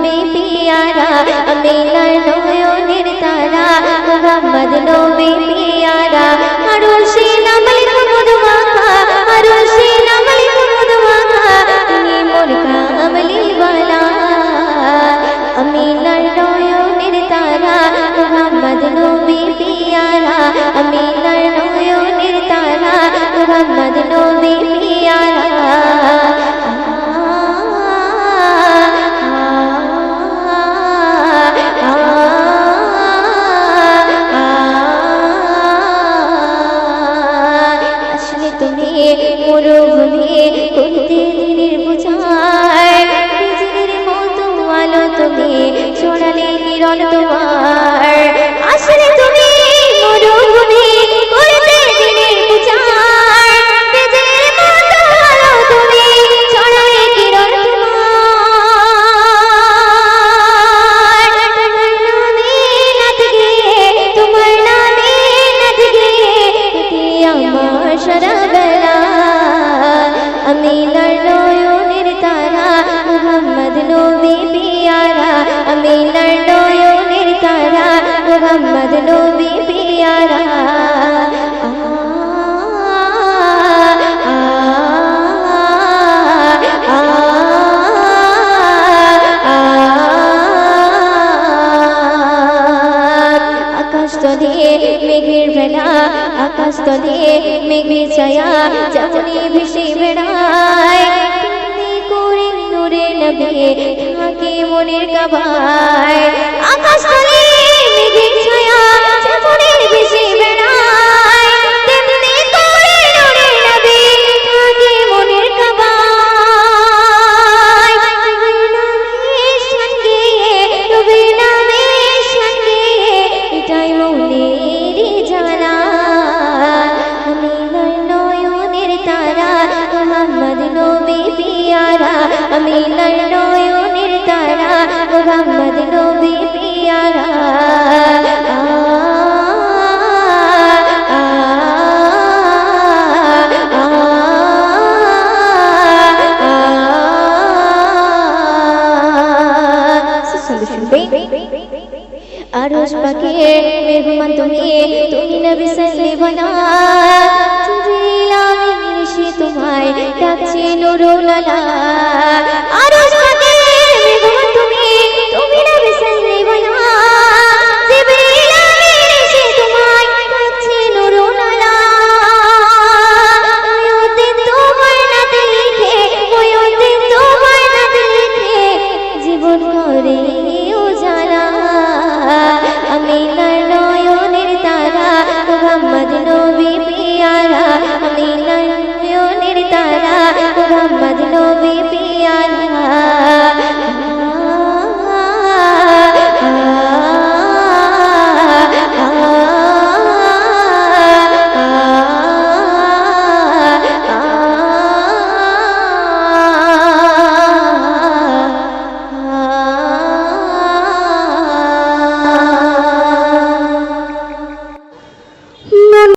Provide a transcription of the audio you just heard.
নামে পিয়ারা মেলার নয়নের তারা মোহাম্মদ নো মিলন তোমার নবী পিয়ারা আমিনার নয়নের তারা মোহাম্মদ নবী পিয়ারা মেঘের বেলা আকাশ তলে মেঘে ছায়া যেমনি ভেসে বেড়ায় নবী থাকে মনের কাবায় আকাশ আরশ পাখি মেহমান তুমি তুমি নবী সাল্লি বানা তোমায় ডাকছে নুরুল আলা